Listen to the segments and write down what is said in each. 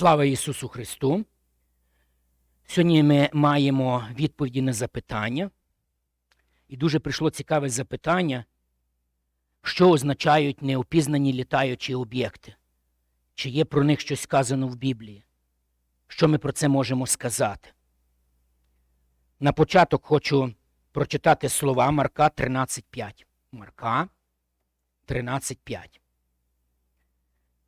Слава Ісусу Христу! Сьогодні ми маємо відповіді на запитання. І дуже прийшло цікаве запитання, що означають неопізнані літаючі об'єкти? Чи є про них щось сказано в Біблії? Що ми про це можемо сказати? На початок хочу прочитати слова Марка 13.5. Марка 13.5.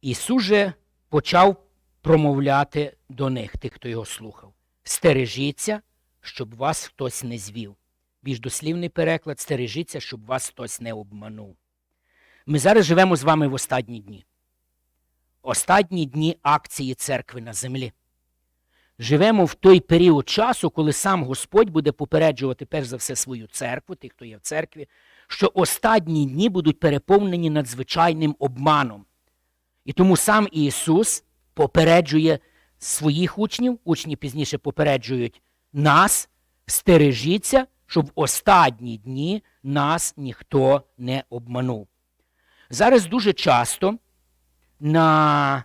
Ісус же почав промовляти до них, тих, хто його слухав. Стережіться, щоб вас хтось не звів. Більш дослівний переклад стережіться, щоб вас хтось не обманув. Ми зараз живемо з вами в останні дні. Останні дні акції церкви на землі. Живемо в той період часу, коли сам Господь буде попереджувати перш за все свою церкву, тих, хто є в церкві, що останні дні будуть переповнені надзвичайним обманом. І тому сам Ісус попереджує своїх учнів, учні пізніше попереджують нас, стережіться, щоб в останні дні нас ніхто не обманув. Зараз дуже часто на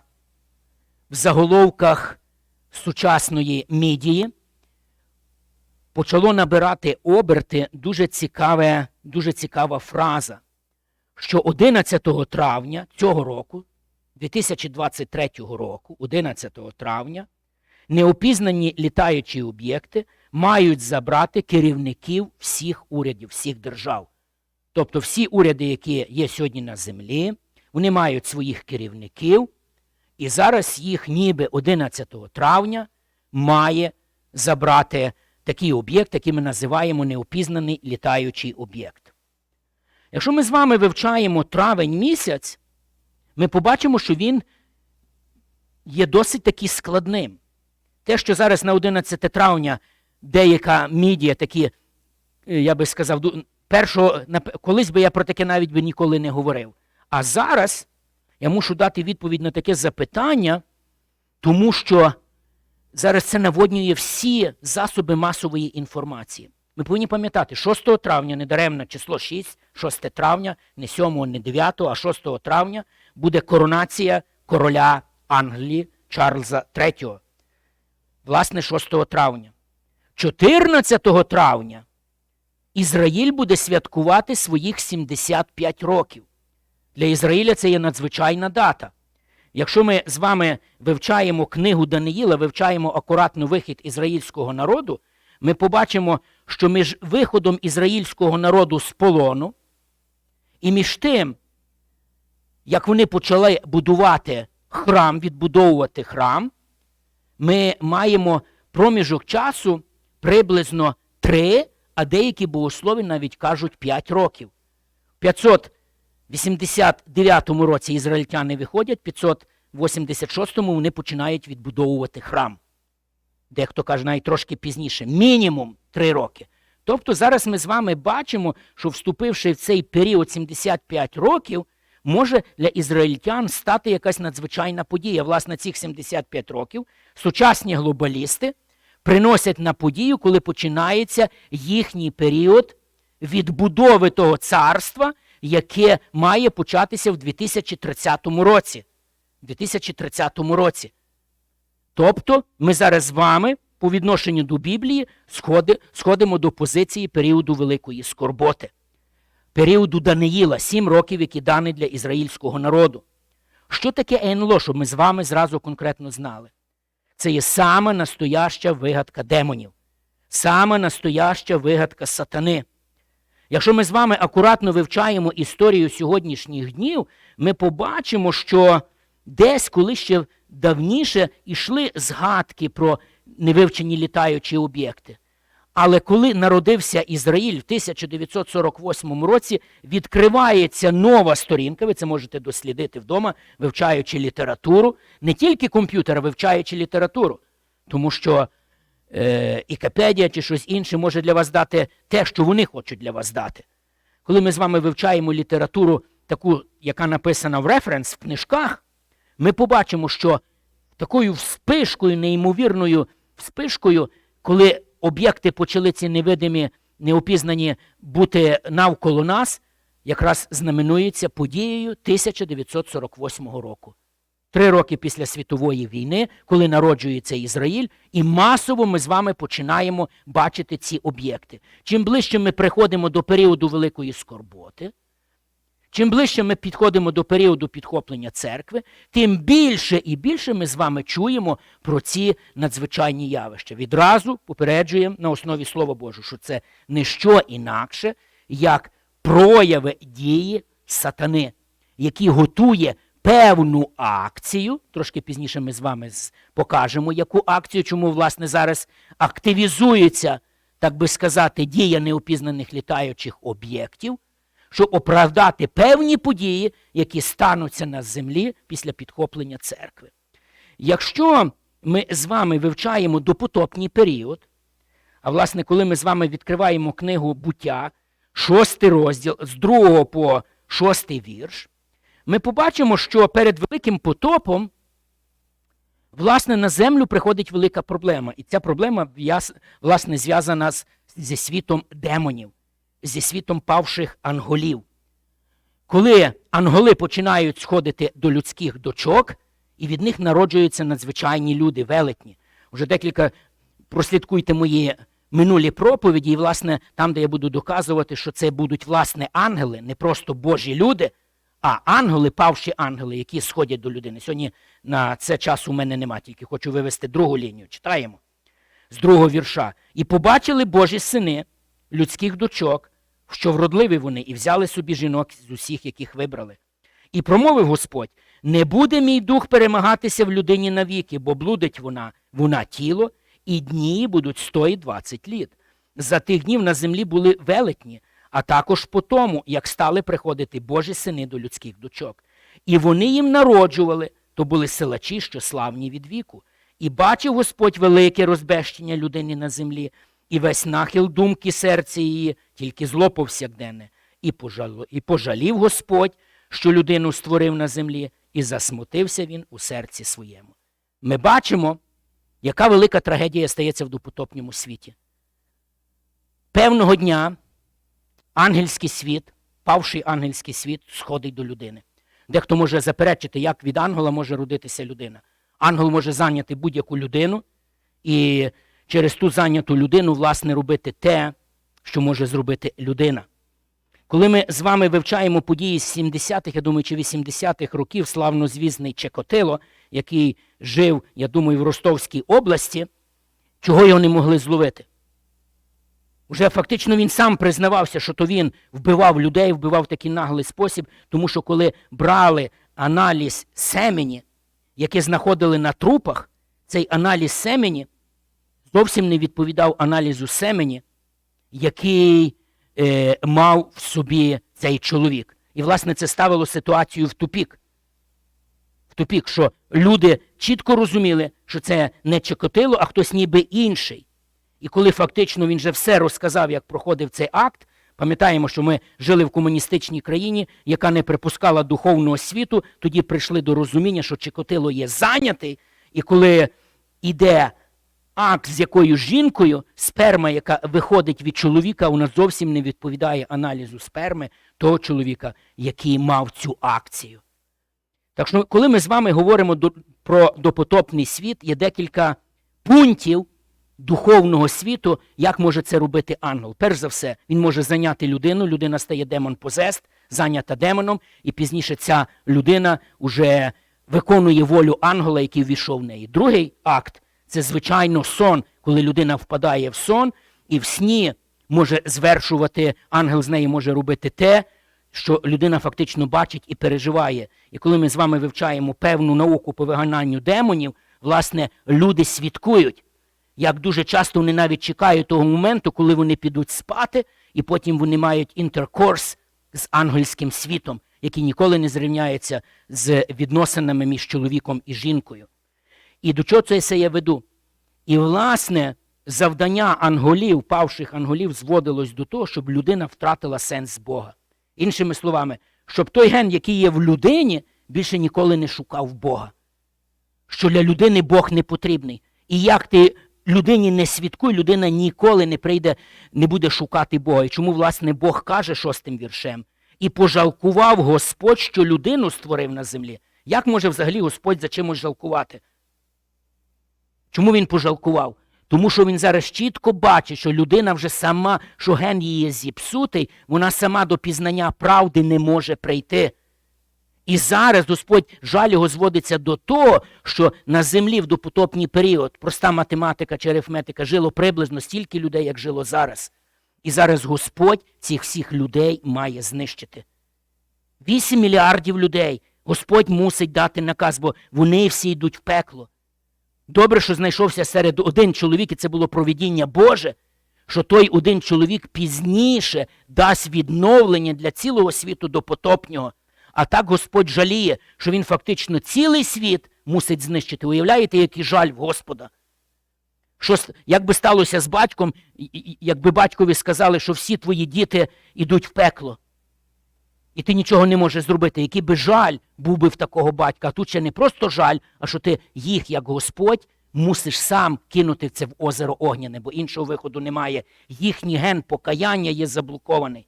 в заголовках сучасної медії почало набирати оберти дуже, цікаве, дуже цікава фраза, що 11 травня цього року 2023 року, 11 травня, неопізнані літаючі об'єкти мають забрати керівників всіх урядів, всіх держав. Тобто всі уряди, які є сьогодні на землі, вони мають своїх керівників, і зараз їх ніби 11 травня має забрати такий об'єкт, який ми називаємо неопізнаний літаючий об'єкт. Якщо ми з вами вивчаємо травень місяць, ми побачимо, що він є досить таки складним. Те, що зараз на 11 травня деяка мідія такі, е, я би сказав, першого, колись би я про таке навіть би ніколи не говорив. А зараз я мушу дати відповідь на таке запитання, тому що зараз це наводнює всі засоби масової інформації. Ми повинні пам'ятати, 6 травня недаремно число 6, 6 травня, не 7, не 9, а 6 травня буде коронація короля Англії Чарльза III. Власне, 6 травня. 14 травня Ізраїль буде святкувати своїх 75 років. Для Ізраїля це є надзвичайна дата. Якщо ми з вами вивчаємо книгу Даниїла, вивчаємо акуратно вихід ізраїльського народу, ми побачимо, що між виходом ізраїльського народу з полону і між тим, як вони почали будувати храм, відбудовувати храм, ми маємо проміжок часу приблизно 3, а деякі богослови навіть кажуть 5 років. В 589 році ізраїльтяни виходять, в 586-му вони починають відбудовувати храм. Дехто каже навіть трошки пізніше, мінімум 3 роки. Тобто зараз ми з вами бачимо, що вступивши в цей період 75 років, може для ізраїльтян стати якась надзвичайна подія. Власне, цих 75 років сучасні глобалісти приносять на подію, коли починається їхній період відбудови того царства, яке має початися в 2030 році. 2030 році. Тобто ми зараз з вами по відношенню до Біблії сходи, сходимо до позиції періоду Великої скорботи, періоду Даниїла, сім років, які дані для ізраїльського народу. Що таке ЕНЛО, щоб ми з вами зразу конкретно знали? Це є саме настояща вигадка демонів, саме настояща вигадка сатани. Якщо ми з вами акуратно вивчаємо історію сьогоднішніх днів, ми побачимо, що десь коли ще давніше йшли згадки про невивчені літаючі об'єкти. Але коли народився Ізраїль в 1948 році, відкривається нова сторінка, ви це можете дослідити вдома, вивчаючи літературу, не тільки комп'ютер, а вивчаючи літературу. Тому що е, Ікапедія чи щось інше може для вас дати те, що вони хочуть для вас дати. Коли ми з вами вивчаємо літературу, таку, яка написана в референс в книжках, ми побачимо, що такою вспишкою, неймовірною вспишкою, коли об'єкти почали ці невидимі, неопізнані бути навколо нас, якраз знаменується подією 1948 року. Три роки після світової війни, коли народжується Ізраїль, і масово ми з вами починаємо бачити ці об'єкти. Чим ближче ми приходимо до періоду великої скорботи, чим ближче ми підходимо до періоду підхоплення церкви, тим більше і більше ми з вами чуємо про ці надзвичайні явища. Відразу попереджуємо на основі Слова Божого, що це не що інакше, як прояви дії сатани, які готує певну акцію. Трошки пізніше ми з вами покажемо, яку акцію, чому власне зараз активізується, так би сказати, дія неопізнаних літаючих об'єктів, щоб оправдати певні події, які стануться на землі після підхоплення церкви. Якщо ми з вами вивчаємо допотопний період, а власне, коли ми з вами відкриваємо книгу буття, шостий розділ з другого по шостий вірш, ми побачимо, що перед великим потопом, власне, на землю приходить велика проблема. І ця проблема власне зв'язана зі світом демонів, зі світом павших анголів. Коли анголи починають сходити до людських дочок, і від них народжуються надзвичайні люди, велетні. Уже декілька прослідкуйте мої минулі проповіді, і, власне, там, де я буду доказувати, що це будуть власне ангели, не просто Божі люди, а ангели, павші ангели, які сходять до людини. Сьогодні на це часу у мене нема, тільки хочу вивести другу лінію. Читаємо з другого вірша. І побачили Божі сини людських дочок, що вродливі вони, і взяли собі жінок з усіх, яких вибрали. І промовив Господь: не буде мій дух перемагатися в людині навіки, бо блудить вона, вона тіло, і дні будуть 120 літ. За тих днів на землі були велетні, а також по тому, як стали приходити Божі сини до людських дочок. І вони їм народжували, то були силачі, що славні від віку. І бачив Господь велике розбещення людини на землі, і весь нахил думки серця її, тільки зло повсякденне. І, пожало, і пожалів Господь, що людину створив на землі, і засмутився він у серці своєму. Ми бачимо, яка велика трагедія стається в допотопньому світі. Певного дня ангельський світ, павший ангельський світ, сходить до людини. Дехто може заперечити, як від ангела може родитися людина. Ангел може зайняти будь-яку людину і через ту зайняту людину, власне, робити те, що може зробити людина. Коли ми з вами вивчаємо події з 70-х, я думаю, чи 80-х років славнозвісний Чекотило, який жив, я думаю, в Ростовській області, чого його не могли зловити? Уже фактично він сам признавався, що то він вбивав людей, вбивав в такий наглий спосіб, тому що коли брали аналіз семені, яке знаходили на трупах, цей аналіз семені зовсім не відповідав аналізу семені, який е, мав в собі цей чоловік. І, власне, це ставило ситуацію в тупік. В тупік, що люди чітко розуміли, що це не Чекотило, а хтось ніби інший. І коли фактично він же все розказав, як проходив цей акт, пам'ятаємо, що ми жили в комуністичній країні, яка не припускала духовного світу, тоді прийшли до розуміння, що Чикотило є зайнятий, і коли йде акт з якоюсь жінкою, сперма, яка виходить від чоловіка, вона зовсім не відповідає аналізу сперми того чоловіка, який мав цю акцію. Так що, коли ми з вами говоримо до, про допотопний світ, є декілька пунктів духовного світу, як може це робити ангел. Перш за все, він може зайняти людину, людина стає демон позест, зайнята демоном, і пізніше ця людина вже виконує волю ангела, який ввійшов в неї. Другий акт це, звичайно, сон, коли людина впадає в сон, і в сні може звершувати, ангел з неї може робити те, що людина фактично бачить і переживає. І коли ми з вами вивчаємо певну науку по вигананню демонів, власне, люди свідкують, як дуже часто вони навіть чекають того моменту, коли вони підуть спати, і потім вони мають інтеркорс з ангельським світом, який ніколи не зрівняється з відносинами між чоловіком і жінкою. І до чого це я веду? І, власне, завдання анголів, павших анголів, зводилось до того, щоб людина втратила сенс Бога. Іншими словами, щоб той ген, який є в людині, більше ніколи не шукав Бога. Що для людини Бог не потрібний. І як ти людині не свідкуй, людина ніколи не прийде, не буде шукати Бога. І чому, власне, Бог каже шостим віршем? І пожалкував Господь, що людину створив на землі. Як може взагалі Господь за чимось жалкувати? Чому він пожалкував? Тому що він зараз чітко бачить, що людина вже сама, що ген її зіпсутий, вона сама до пізнання правди не може прийти. І зараз Господь жаль його зводиться до того, що на землі в допотопній період проста математика чи арифметика жило приблизно стільки людей, як жило зараз. І зараз Господь цих всіх людей має знищити. Вісім мільярдів людей Господь мусить дати наказ, бо вони всі йдуть в пекло. Добре, що знайшовся серед один чоловік, і це було провідіння Боже, що той один чоловік пізніше дасть відновлення для цілого світу до потопнього. А так Господь жаліє, що він фактично цілий світ мусить знищити. Уявляєте, який жаль в Господа? Що, як би сталося з батьком, якби батькові сказали, що всі твої діти йдуть в пекло. І ти нічого не можеш зробити. Який би жаль був би в такого батька. А тут ще не просто жаль, а що ти їх, як Господь, мусиш сам кинути це в озеро огняне, бо іншого виходу немає. Їхній ген покаяння є заблокований.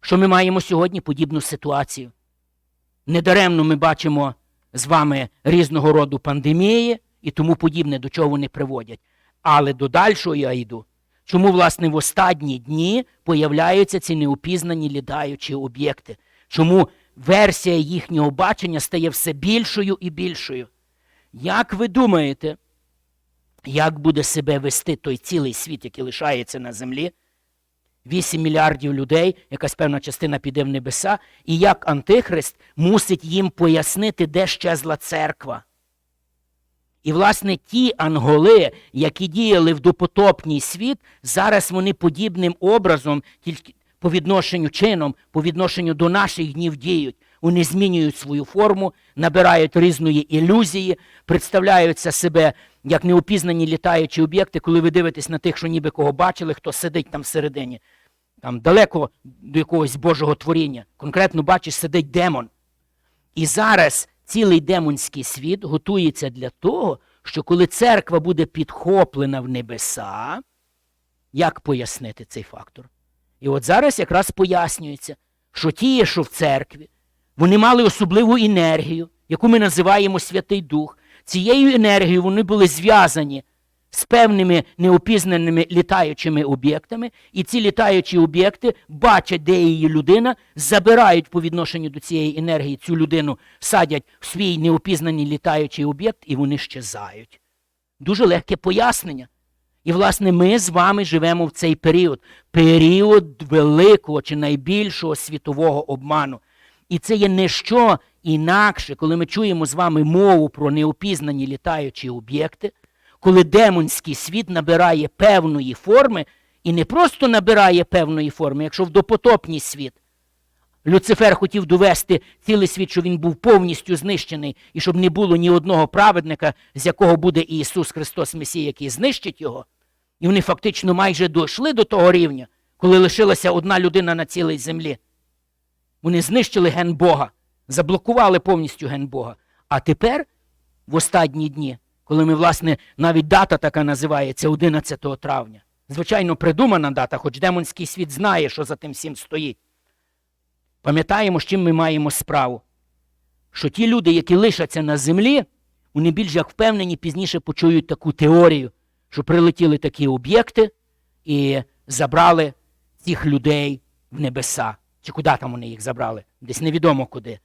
Що ми маємо сьогодні? Подібну ситуацію. Недаремно ми бачимо з вами різного роду пандемії і тому подібне, до чого вони приводять. Але до дальшого я йду. Чому, власне, в останні дні появляються ці неупізнані літаючі об'єкти? Чому версія їхнього бачення стає все більшою і більшою? Як ви думаєте, як буде себе вести той цілий світ, який лишається на землі? 8 мільярдів людей, якась певна частина піде в небеса, і як Антихрист мусить їм пояснити, де щезла церква. І, власне, ті анголи, які діяли в допотопній світ, зараз вони подібним образом, тільки по відношенню чином, по відношенню до наших днів діють. Вони змінюють свою форму, набирають різної ілюзії, представляються себе як неопізнані літаючі об'єкти, коли ви дивитесь на тих, що ніби кого бачили, хто сидить там всередині, там далеко до якогось Божого творіння. Конкретно бачиш, сидить демон. І зараз цілий демонський світ готується для того, що коли церква буде підхоплена в небеса, як пояснити цей фактор? І от зараз якраз пояснюється, що ті, що в церкві, вони мали особливу енергію, яку ми називаємо Святий Дух. Цією енергією вони були зв'язані з певними неопізнаними літаючими об'єктами, і ці літаючі об'єкти бачать, де її людина, забирають по відношенню до цієї енергії цю людину, садять в свій неопізнаний літаючий об'єкт, і вони щезають. Дуже легке пояснення. І, власне, ми з вами живемо в цей період період великого чи найбільшого світового обману. І це є не що інакше, коли ми чуємо з вами мову про неопізнані літаючі об'єкти, коли демонський світ набирає певної форми, і не просто набирає певної форми, якщо в допотопній світ. Люцифер хотів довести цілий світ, що він був повністю знищений, і щоб не було ні одного праведника, з якого буде Ісус Христос Месій, який знищить його. І вони фактично майже дійшли до того рівня, коли лишилася одна людина на цілій землі. Вони знищили ген Бога, заблокували повністю ген Бога. А тепер, в останні дні, коли ми, власне, навіть дата така називається 11 травня. Звичайно, придумана дата, хоч демонський світ знає, що за тим всім стоїть. Пам'ятаємо, з чим ми маємо справу. Що ті люди, які лишаться на землі, вони більш як впевнені, пізніше почують таку теорію, що прилетіли такі об'єкти і забрали цих людей в небеса. Чи куди там вони їх забрали? Десь невідомо куди.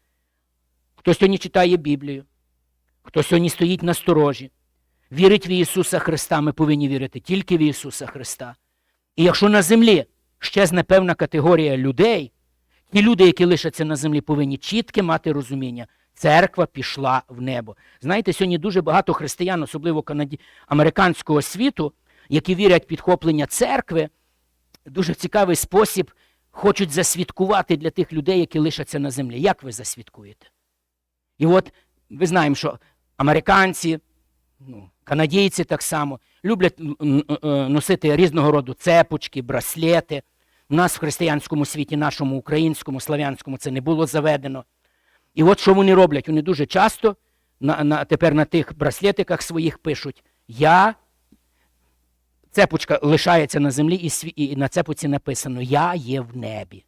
Хто сьогодні читає Біблію, хто сьогодні стоїть на сторожі, вірить в Ісуса Христа, ми повинні вірити тільки в Ісуса Христа. І якщо на землі щезне певна категорія людей, ті люди, які лишаться на землі, повинні чітке мати розуміння. Церква пішла в небо. Знаєте, сьогодні дуже багато християн, особливо канаді... американського світу, які вірять в підхоплення церкви, дуже цікавий спосіб хочуть засвідкувати для тих людей, які лишаться на землі. Як ви засвідкуєте? І от ви знаємо, що американці, ну, канадійці так само люблять е, носити різного роду цепочки, браслети. У нас в християнському світі, нашому українському, славянському, це не було заведено. І от що вони роблять? Вони дуже часто на, на, тепер на тих браслетиках своїх пишуть Я. Цепочка лишається на землі, і, сві, і на цепочці написано Я є в небі.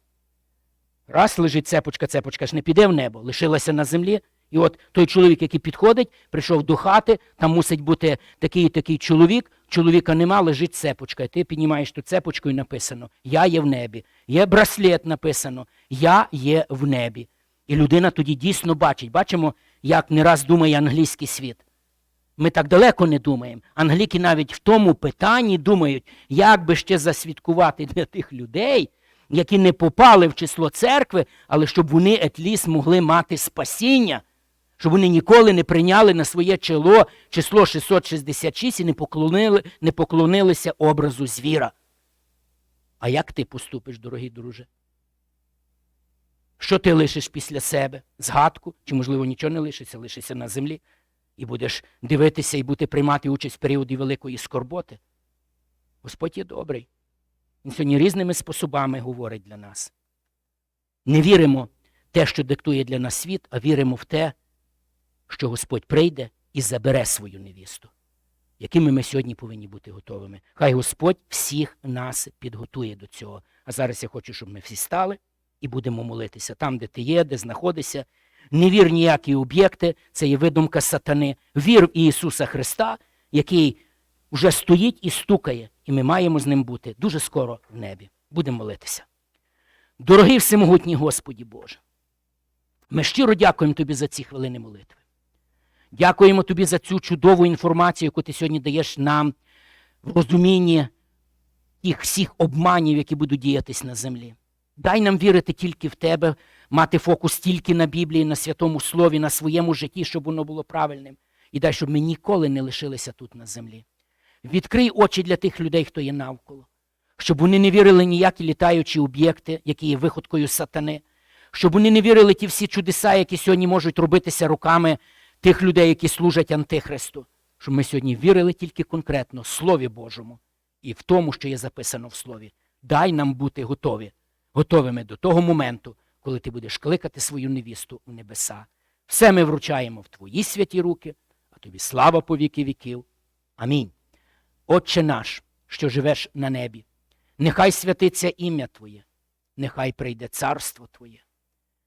Раз лежить цепочка, цепочка ж не піде в небо, лишилася на землі, І от той чоловік, який підходить, прийшов до хати, там мусить бути такий і такий чоловік. Чоловіка нема, лежить цепочка. І ти піднімаєш ту цепочку і написано Я є в небі. Є браслет написано Я є в небі. І людина тоді дійсно бачить. Бачимо, як не раз думає англійський світ. Ми так далеко не думаємо. Англіки навіть в тому питанні думають, як би ще засвідкувати для тих людей, які не попали в число церкви, але щоб вони етліс могли мати спасіння, щоб вони ніколи не прийняли на своє чоло число 666 і не, поклонили, не поклонилися образу звіра. А як ти поступиш, дорогий друже? Що ти лишиш після себе? Згадку? Чи, можливо, нічого не лишиться, лишиться на землі? І будеш дивитися і бути приймати участь в періоді великої скорботи? Господь є добрий. Він сьогодні різними способами говорить для нас. Не віримо в те, що диктує для нас світ, а віримо в те, що Господь прийде і забере свою невісту. Якими ми сьогодні повинні бути готовими? Хай Господь всіх нас підготує до цього. А зараз я хочу, щоб ми всі стали і будемо молитися там, де ти є, де знаходишся. Не вір ніякі об'єкти, це є видумка сатани. Вір в Ісуса Христа, який вже стоїть і стукає, і ми маємо з ним бути дуже скоро в небі. Будемо молитися. Дорогий всемогутній Господі Боже, ми щиро дякуємо Тобі за ці хвилини молитви. Дякуємо Тобі за цю чудову інформацію, яку ти сьогодні даєш нам в розумінні тих всіх обманів, які будуть діятись на землі. Дай нам вірити тільки в Тебе, мати фокус тільки на Біблії, на святому Слові, на своєму житті, щоб воно було правильним. І дай, щоб ми ніколи не лишилися тут на землі. Відкрий очі для тих людей, хто є навколо, щоб вони не вірили ніякі літаючі об'єкти, які є виходкою сатани, щоб вони не вірили ті всі чудеса, які сьогодні можуть робитися руками тих людей, які служать Антихристу. Щоб ми сьогодні вірили тільки конкретно Слові Божому і в тому, що є записано в Слові. Дай нам бути готові, готовими до того моменту, коли ти будеш кликати свою невісту у небеса. Все ми вручаємо в твої святі руки, а тобі слава по віки віків. Амінь. Отче наш, що живеш на небі, нехай святиться ім'я Твоє, нехай прийде царство Твоє,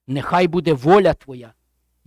нехай буде воля Твоя,